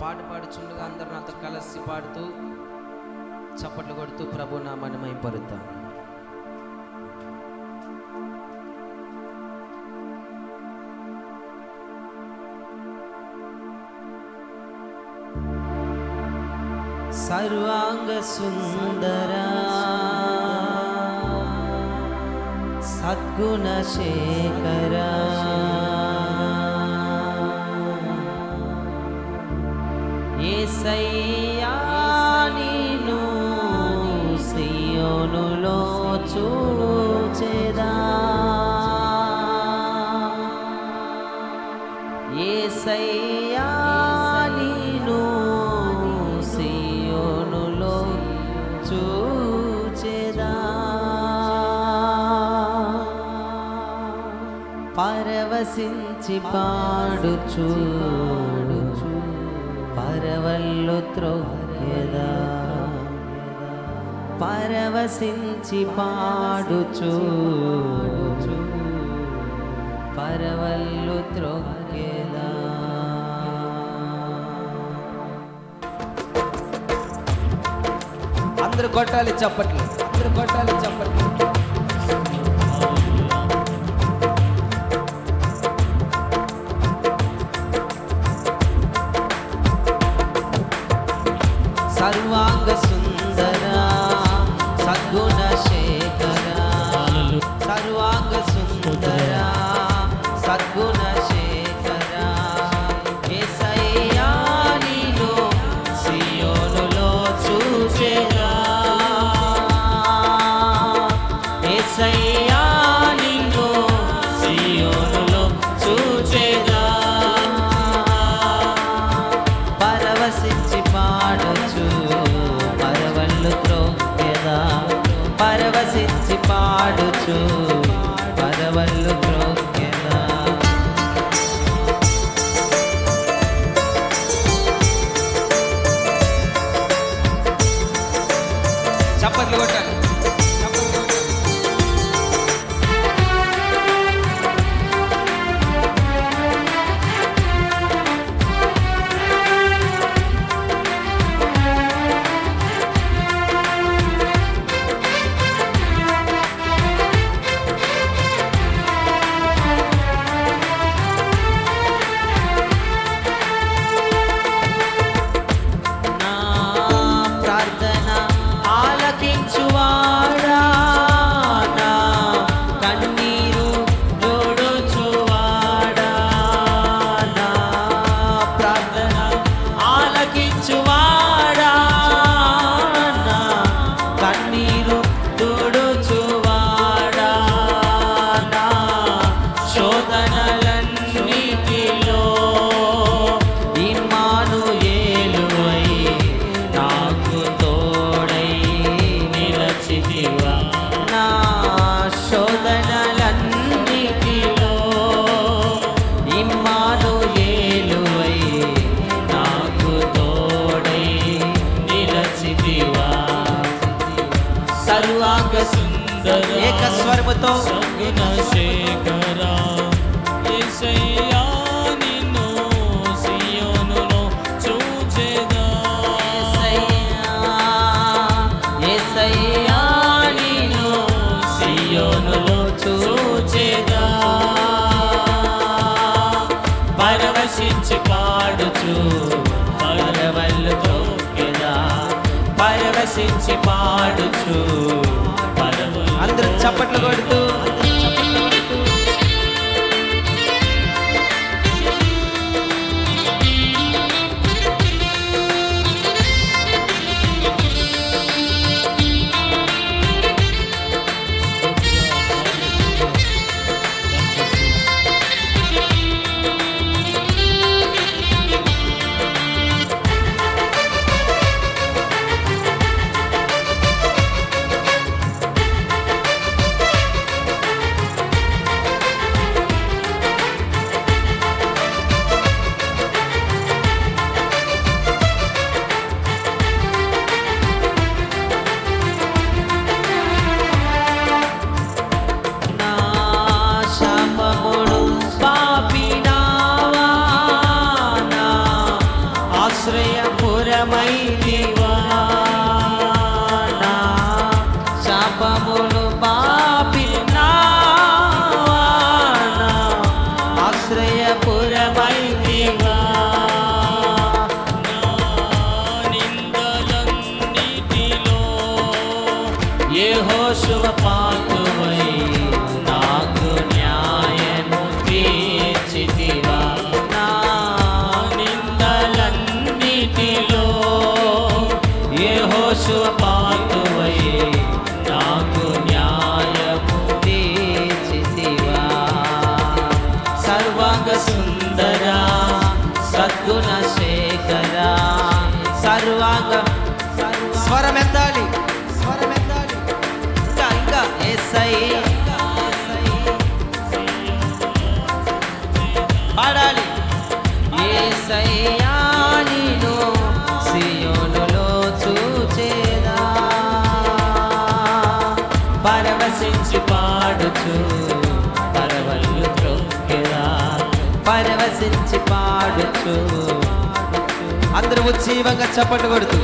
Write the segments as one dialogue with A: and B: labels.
A: పాట పాడుచుండగా అందరూ నాతో కలిసి పాడుతూ చప్పట్లు కొడుతూ ప్రభు నామాన్ని మైపరుద్దాం సర్వాంగ సుందరా సద్గుణ శేఖరా ఏసయ్యా నీను సియోనులో చూచెదా. ఏసయ్యా సియోనులో చూచెదా. పరవశించి పాడుచు పరవల్లు త్రొక్కెదా పరవశించి పాడుచు. పరవల్లు త్రొక్కెదా అందరు కొట్టాలి చప్పట్లు. అందరు కొట్టాలి చప్పట్లు. యేసయ్యా నీలో సియోనులో చూచెదా. పరవశించి పాడొచ్చు పరవళ్ళు త్రోకేదా పరవశించి పాడుచు పరవళ్ళు త్రోక్కెదా చప్పట్లు కొట్టాలి. ఆశించి పాడుచు. అందరూ చప్పట్లు కొడుతూ పరవశించి పాడుచు పరవళ్ళు త్రొక్కిరా. పరవశించి పాడుచు. అందరూ ఉజ్జీవంగా చప్పట్లు కొడుతూ.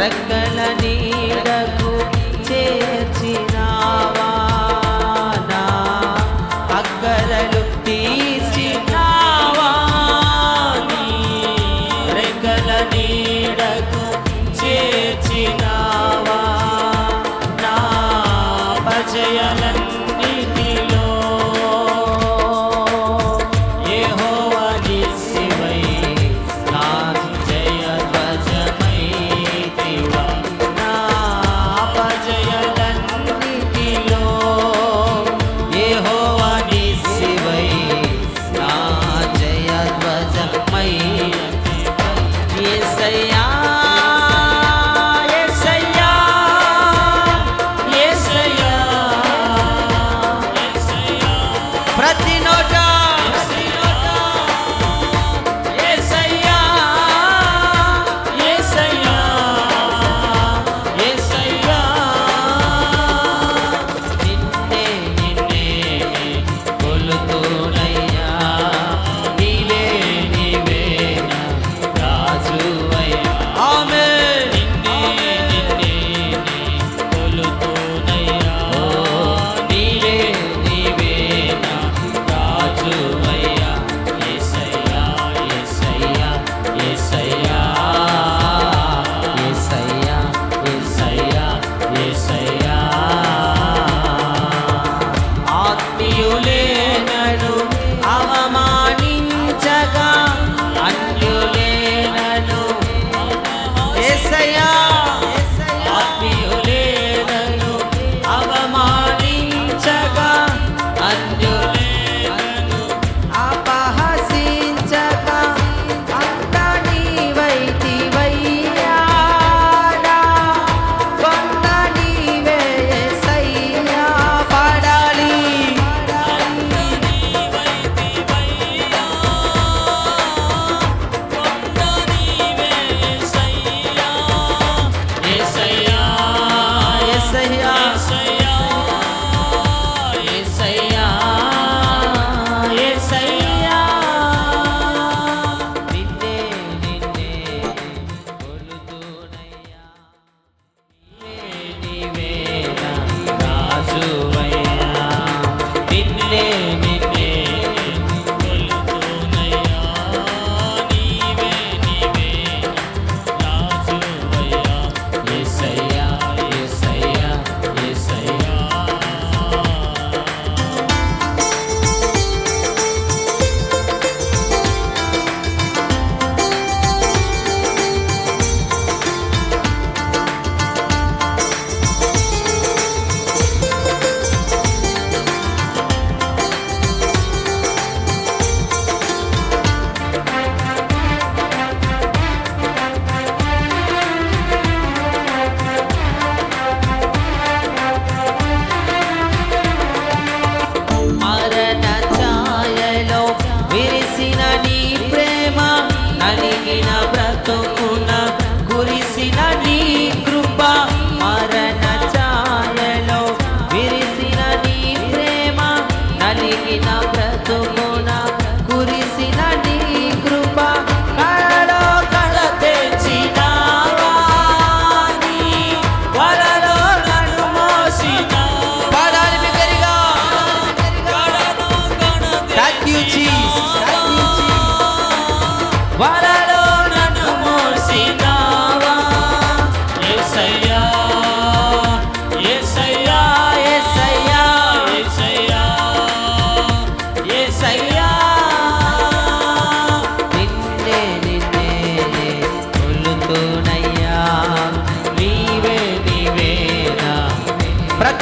A: रख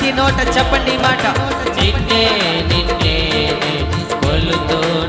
B: ప్రతి నోట చెప్పండి మాట.
A: నిన్నే నిన్నే కొలుతునయ్యా